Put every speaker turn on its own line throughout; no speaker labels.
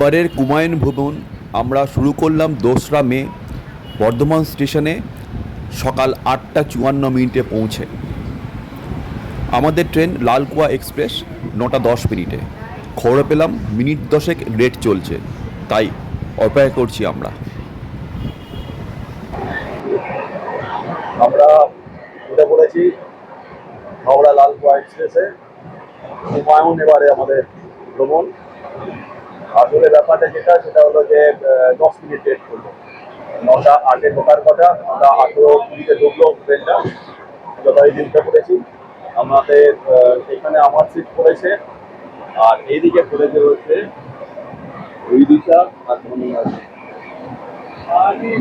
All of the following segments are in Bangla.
এবারের কুমায়ুন ভ্রমণ আমরা শুরু করলাম দোসরা মে, বর্ধমান স্টেশনে সকাল আটটা চুয়ান্ন মিনিটে পৌঁছে। আমাদের ট্রেন লালকুয়া এক্সপ্রেস নটা দশ মিনিটে। খবর পেলাম মিনিট দশেক লেট চলছে, তাই অপেক্ষা করছি আমরা।
আমরা উঠে পড়েছি হাওড়া লালকুয়া এক্সপ্রেসে। হুমায়ুন এবারে আমাদের ভ্রমণ। আসলে ব্যাপারটা যেটা সেটা হলো যে দশ মিনিট লেট করল নটা আগে ঢোকার কথা নটা আঠেরো কুড়িতে ঢুকলো ট্রেনটা। যথারীতি উঠে পড়েছি আমাদের এখানে আমার সিট পড়েছে আর এইদিকে পড়েছে হচ্ছে ওই দিশা আর ধনুয়া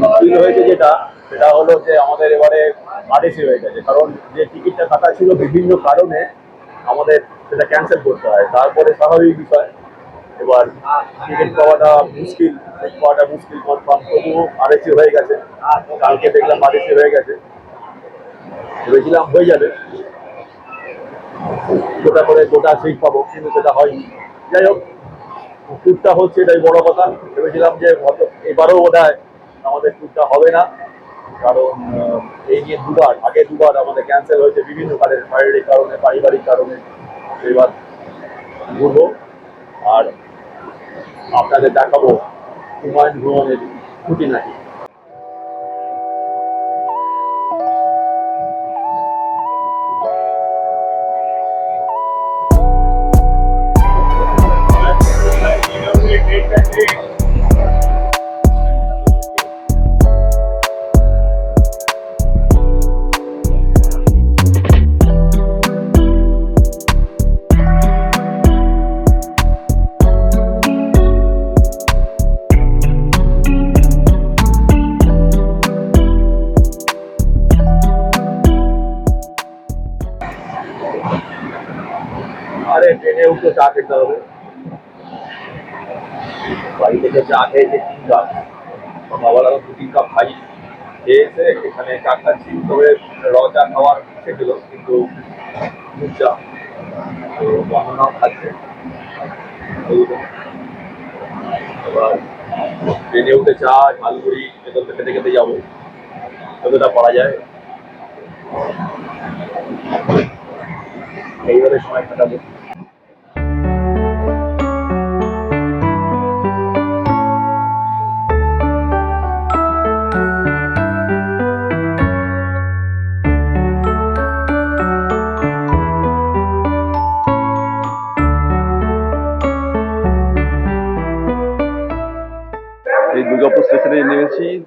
মুশকিল হয়েছে যেটা সেটা হলো যে আমাদের এবারে আরএসি হয়ে গেছে কারণ যে টিকিটটা কাটা ছিল বিভিন্ন কারণে আমাদের সেটা ক্যান্সেল করতে হয়। তারপরে স্বাভাবিক বিষয় এবার টিকিট পাওয়াটা মুশকিল পাওয়াটা মুশকিল কনফার্ম তবুও আরএসি হয়ে গেছে। কালকে দেখলাম আরএসি হয়ে গেছে। ভেবেছিলাম হয়ে যাবে। গোটা করে গোটা সিট পাবো, কিন্তু সেটা হয়নি। যাই হোক ট্যুরটা হচ্ছে এটাই বড় কথা। ভেবেছিলাম যে এবারও বোধ আমাদের ট্যুরটা হবে না। কারণ এই নিয়ে দুবার, আগে দুবার আমাদের ক্যান্সেল হয়েছে বিভিন্ন কারণে, শারীরিক কারণে, পারিবারিক কারণে। এবার ঘুরবো। আর আপনাদের দেখাবো হুমায়ুন ভ্রমণের ছুটি চা খেতে হবে। বাড়ি থেকে চা খেয়েছে তিন কাপ আবার দু তিন কাপ খাই। খেয়ে এসে এখানে চা খাচ্ছি। তবে র চা খাওয়ার ইচ্ছে ছিল, কিন্তু চা। তো বানানাও খাচ্ছে। এবার ট্রেনে উঠে চা, ঝালমুড়ি থেকে খেতে খেতে যাব। যতটা পারা যায়। এইভাবে সময় কাটাবো।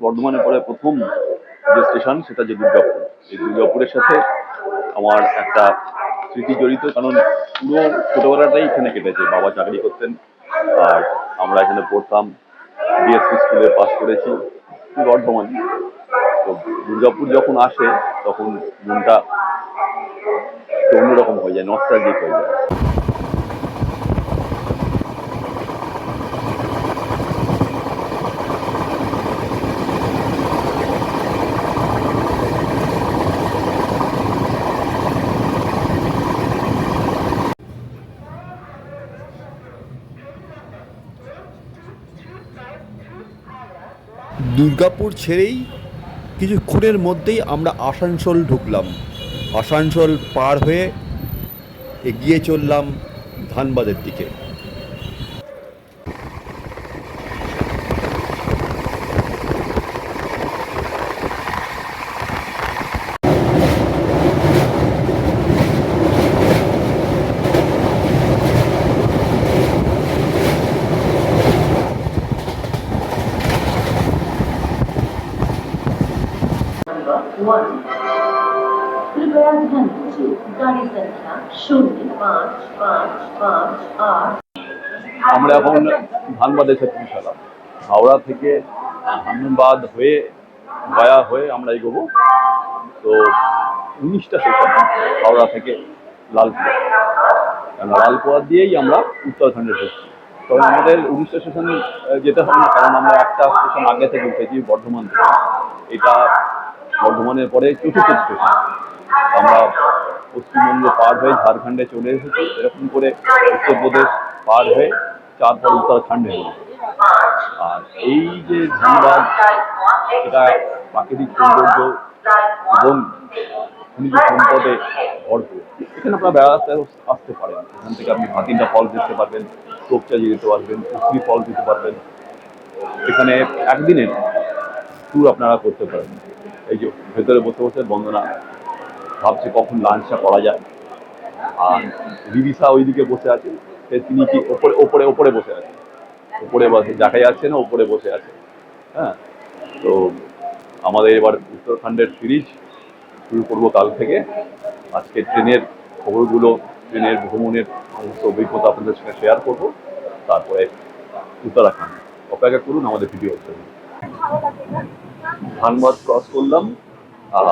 নেমেছি বর্ধমানের পরে প্রথম যে স্টেশন, সেটা যে দুর্গাপুর। এই দুর্গাপুরের সাথে আমার একটা স্মৃতি জড়িত, কারণ পুরো ছোটবেলাটাই এখানে কেটেছে। বাবা চাকরি করতেন, আর আমরা এখানে পড়তাম বিএসসি স্কুলে পাস করেছি, বর্ধমান। তো দুর্গাপুর যখন আসে, তখন মনটা অন্যরকম হয়ে যায় নস্টালজিক হয়ে যায়।
দুর্গাপুর ছেড়েই কিছুক্ষণের মধ্যেই আমরা আসানসোল ঢুকলাম। আসানসোল পার হয়ে এগিয়ে চললাম ধানবাদের দিকে।
वन कृपया ध्यान दीजिए गाड़ी संख्या शून्य पाँच पाँच पाँच आठ
আমরা এখন ধানবাদে এসে পৌঁছালাম হাওড়া থেকে ধানবাদ হয়ে গয়া হয়ে আমরা এগোবো তো উনিশটা স্টেশন হাওড়া থেকে লালপুয়া কেন লালপুয়া দিয়েই আমরা উত্তরাখণ্ডে ঢুকছি তবে আমাদের উনিশটা স্টেশন যেতে হবে না কারণ আমরা একটা স্টেশন আগে থেকে উঠেছি বর্ধমান থেকে এটা বর্ধমানের পরে চতুর্থ আমরা পশ্চিমবঙ্গ পার হয়ে ঝাড়খণ্ডে চলে এসেছি। এরকম করে উত্তরপ্রদেশ পার হয়ে তারপর উত্তরাখণ্ডে হলো
আর এই যে ধানবাদ এটা প্রাকৃতিক সৌন্দর্য এবং খনিজ সম্পদে ভরপুর। এখানে আপনারা বেড়াতে আসতে পারেন। এখান থেকে আপনি ভাতিন্দা ফল দেখতে পারবেন তোপচাজি যেতে পারবেন পুষ্টি ফল দিতে পারবেন। এখানে একদিনের ট্যুর আপনারা করতে পারেন। এই যে ভেতরে বসে বসে বন্দনা ভাবছে কখন লাঞ্চটা করা যায়। আর রিবিসা ওইদিকে বসে আছে, সে তিনি কি ওপরে ওপরে ওপরে বসে আছে। উপরে বসে দেখা যাচ্ছে না, ওপরে বসে আছে। হ্যাঁ? তো আমাদের এবার উত্তরাখণ্ডের সিরিজ শুরু করব কাল থেকে। আজকে ট্রেনের খবরগুলো, ট্রেনের ভ্রমণের সমস্ত অভিজ্ঞতা আপনাদের সঙ্গে শেয়ার করব। তারপরে উত্তরাখণ্ড। অপেক্ষা করুন, আমাদের ভিডিও জন্য ধানবাদ ক্রস করলাম, আর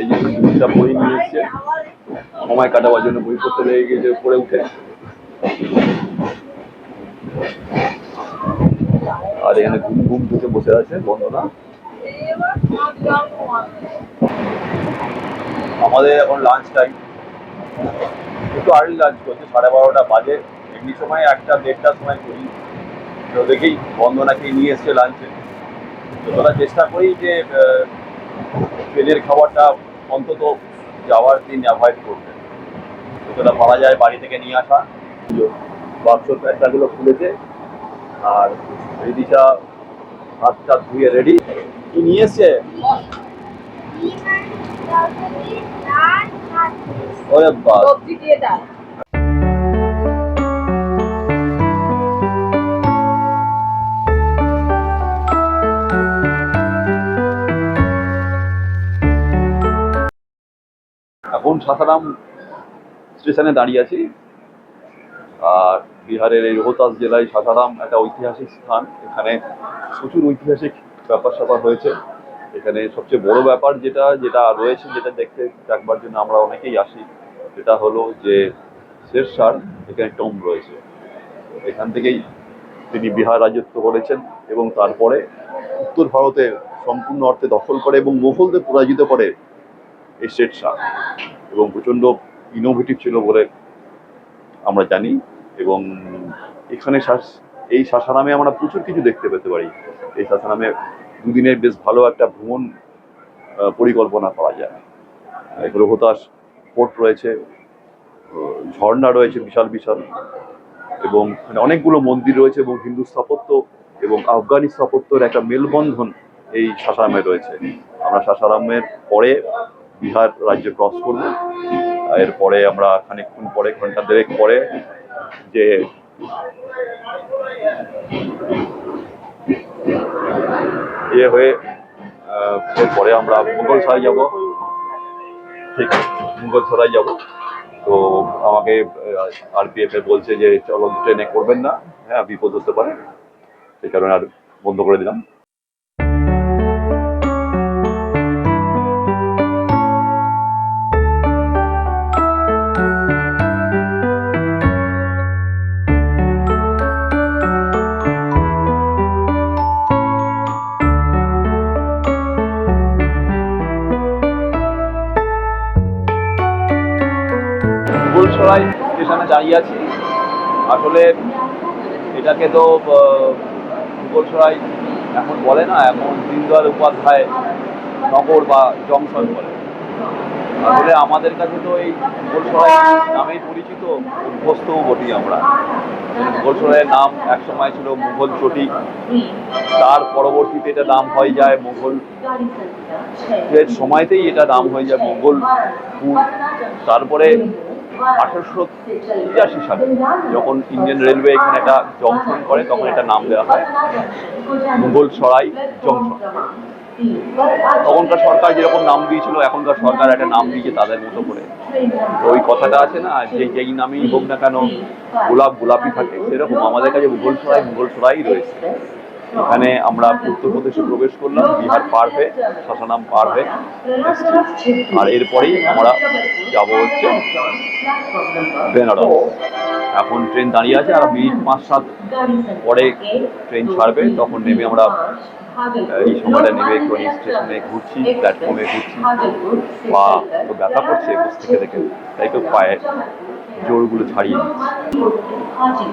এই যে দুটা বই নিয়ে এসছে সময় কাটাবার জন্য বই পড়তে লেগে গিয়েছে পড়ে উঠে। আর এখানে ঘুম ঘুম ঢুকে বসে আছে বন্দনা আমাদের এখন লাঞ্চ টাইম একটু আর্লি লাঞ্চ করছে, সাড়ে বারোটা বাজে। এমনি সময় একটা দেড়টার সময় করি। তো দেখেই বন্দনাকে নিয়ে এসছে লাঞ্চে তোরা চেষ্টা করি যে ট্রেনের খাবারটা অন্তত যাওয়ার দিন অ্যাভয়েড করবে যতটা পারা যায় বাড়ি থেকে নিয়ে আসা। বাক্স প্যাকটাগুলো খুলেছে। আর রিদিশা হাত টাত ধুয়ে রেডি কি নিয়ে এসছে? ওরে বাস এখন সাসারাম স্টেশনে দাঁড়িয়ে আছি। আর বিহারের এই রোহতাস জেলায় সাসারাম একটা ঐতিহাসিক স্থান। এখানে প্রচুর ঐতিহাসিক ব্যাপার স্যাপার হয়েছে। এখানে সবচেয়ে বড় ব্যাপার যেটা যেটা রয়েছে, যেটা দেখতে দেখবার জন্য আমরা অনেকেই আসি, সেটা হলো যে শেরশার এখানে টম রয়েছে। এখান থেকেই তিনি বিহার রাজত্ব করেছেন এবং তারপরে উত্তর ভারতে সম্পূর্ণ অর্থে দখল করে এবং মুঘলদের পরাজিত করে শের শাহ এবং প্রচণ্ড ইনোভেটিভ ছিল বলে আমরা জানি এবং এখানে শাস- এই শাসানামে আমরা প্রচুর কিছু দেখতে পেতে পারি। এই শাসানামে দুদিনের বেশ ভালো একটা ভ্রমণ পরিকল্পনা করা যায়। এক রোহতাস পোর্ট রয়েছে ঝর্ণা রয়েছে বিশাল বিশাল এবং অনেকগুলো মন্দির রয়েছে এবং হিন্দু স্থাপত্য এবং আফগানি স্থাপত্যের একটা মেলবন্ধন এই শাসারামে রয়েছে। আমরা শাসারামের পরে বিহার রাজ্য ক্রস করব। এরপরে আমরা খানিকক্ষণ পরে, ঘণ্টা দেড়েক পরে যে ইয়ে হয়ে এরপরে আমরা মুঘল সরাই যাব। ঠিক মুঘল সরাই যাব। তো আমাকে আরপিএফ এ বলছে যে, চলো ট্রেনে করবেন না। হ্যাঁ বিপদ হতে পারে। সেই কারণে আর বন্ধ করে দিলাম। আসলে এটাকে তো ভূগোল সরাই এখন বলে না, এখন দিনদয়াল উপাধ্যায় নগর বা জংশন বলে। আসলে আমাদের কাছে তো এই ভূগোল সরাই নামেই পরিচিত অভ্যস্তও বটি আমরা। মুঘল সরাইয়ের নাম একসময় ছিল মুঘল চটি। তার পরবর্তীতে এটা নাম হয়ে যায় মুঘল। সময়তেই এটা নাম হয়ে যায় মুঘল তারপরে আঠারোশো তিরাশি সালে, যখন ইন্ডিয়ান রেলওয়ে এখানে একটা জংশন করে, তখন এটা নাম দেওয়া হয় মুঘল সরাই জংশন। তখনকার সরকার যেরকম নাম দিয়েছিল, এখনকার সরকার একটা নাম দিয়েছে তাদের মতো করে। তো ওই কথাটা আছে না, যে যেই নামেই হোক না কেন, গোলাপ গোলাপি থাকে, সেরকম আমাদের কাছে মুঘল সরাই মুঘল সরাই রয়েছে। এখানে আমরা উত্তরপ্রদেশে প্রবেশ করলাম, বিহার পার হয়ে, শাসানাম পার হয়ে আর এরপরেই আমরা যাব হচ্ছে বেনারস। এখন ট্রেন দাঁড়িয়ে আছে, আর মিনিট পাঁচ সাত পরে ট্রেন ছাড়বে, তখন নেমে আমরা, এই সময়টা নেমে একটু স্টেশনে ঘুরছি প্ল্যাটফর্মে ঘুরছি। পা তো ব্যথা করছে বসে থেকে থেকে তাই তো পায়ে জোরগুলো ছাড়িয়ে দিচ্ছি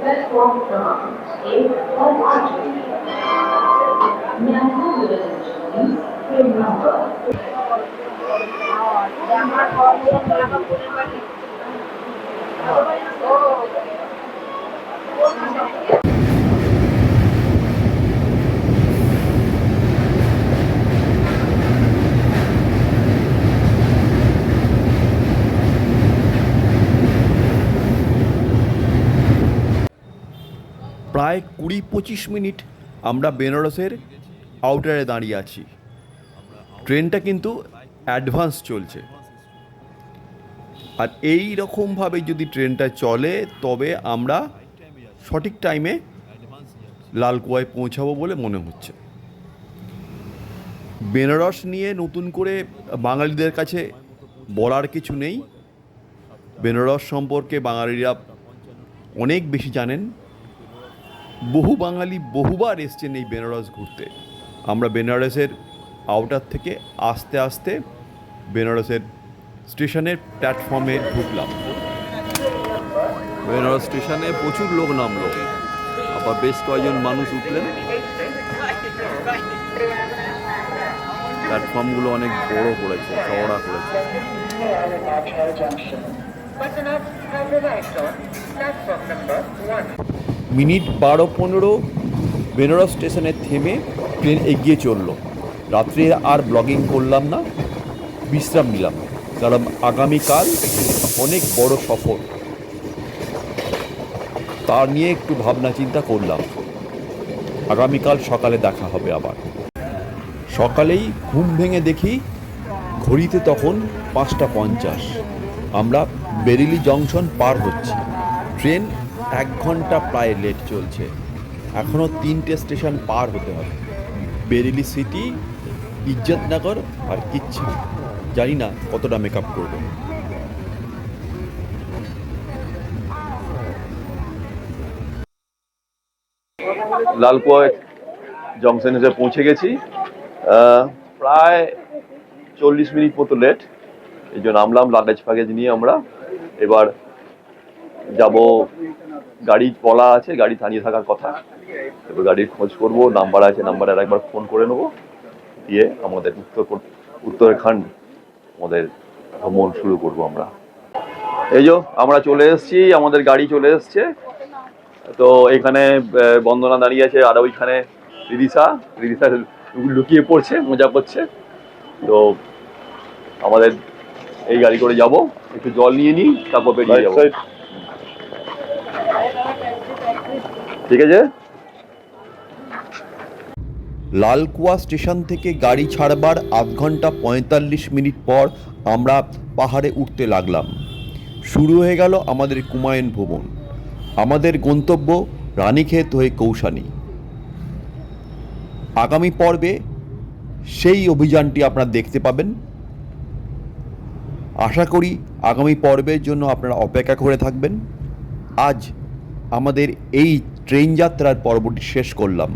Platform Nord, Escape or Logic. Nyanga Village, train number. Oh,
প্রায় কুড়ি পঁচিশ মিনিট আমরা বেনারসের আউটারে দাঁড়িয়ে আছি। ট্রেনটা কিন্তু অ্যাডভান্স চলছে। আর এই রকমভাবে যদি ট্রেনটা চলে, তবে আমরা সঠিক টাইমে লালকুয়ায় পৌঁছাবো বলে মনে হচ্ছে। বেনারস নিয়ে নতুন করে বাঙালিদের কাছে বলার কিছু নেই। বেনারস সম্পর্কে বাঙালিরা অনেক বেশি জানেন। বহু বাঙালি বহুবার এসছেন এই বেনারস ঘুরতে। আমরা বেনারসের আউটার থেকে আস্তে আস্তে বেনারসের স্টেশনের প্ল্যাটফর্মে ঢুকলাম। বেনারস স্টেশনে প্রচুর লোক নামলো। আবার বেশ কয়েকজন মানুষ উঠলেন। প্ল্যাটফর্মগুলো অনেক বড় করেছে চওড়া করেছে।
Butternuts has arrived on platform number one.
Minute বারো পনেরো বেনারস স্টেশনে থেমে ট্রেন এগিয়ে চলল। রাত্রে আর ব্লগিং করলাম না, বিশ্রাম নিলাম। কারণ আগামীকাল অনেক বড় সফর। তার নিয়ে একটু ভাবনা চিন্তা করলাম। আগামীকাল সকালে দেখা হবে আবার। সকালেই ঘুম ভেঙে দেখি ঘড়িতে তখন পাঁচটা পঞ্চাশ। আমরা বেরিলি জংশন পার হচ্ছি। ট্রেন এক ঘণ্টা প্রায় লেট চলছে। এখনও তিনটে স্টেশন পার হতে হবে। বেরিলি সিটি ইজ্জতনগর আর কিচ্ছা। জানি না কতটা মেকআপ করব।
লালকুয়া জংশন এসে পৌঁছে গেছি প্রায় চল্লিশ মিনিট মতো লেট এই জন্য নামলাম লাগেজ ফাগেজ নিয়ে আমরা। এবার যাব গাড়ি বলা আছে গাড়ি দাঁড়িয়ে থাকার কথা। এবার গাড়ির খোঁজ করব নাম্বার আছে নাম্বারে আর একবার ফোন করে নেব। দিয়ে আমাদের উত্তর উত্তরাখণ্ড আমাদের ভ্রমণ শুরু করব আমরা। এই যে আমরা চলে এসেছি আমাদের গাড়ি চলে এসছে। তো এখানে বন্দনা দাঁড়িয়ে আছে আর ওইখানে রিদিশা। রিদিশা লুকিয়ে পড়ছে মজা করছে। তো আমাদের এই গাড়ি করে যাব একটু জল নিয়ে নিই তারপর বেরিয়ে যাব। ঠিক আছে?
লালকুয়া স্টেশন থেকে গাড়ি ছাড়বার আধ ঘণ্টা পঁয়তাল্লিশ মিনিট পর আমরা পাহাড়ে উঠতে লাগলাম। শুরু হয়ে গেল আমাদের কুমায়ুন ভবন। আমাদের গন্তব্য রানীক্ষেত হয়ে কৌশানী। আগামী পর্বে সেই অভিযানটি আপনারা দেখতে পাবেন। আশা করি আগামী পর্বের জন্য আপনারা অপেক্ষা করে থাকবেন। আজ আমাদের এই ট্রেন যাত্রার পর্বটি শেষ করলাম।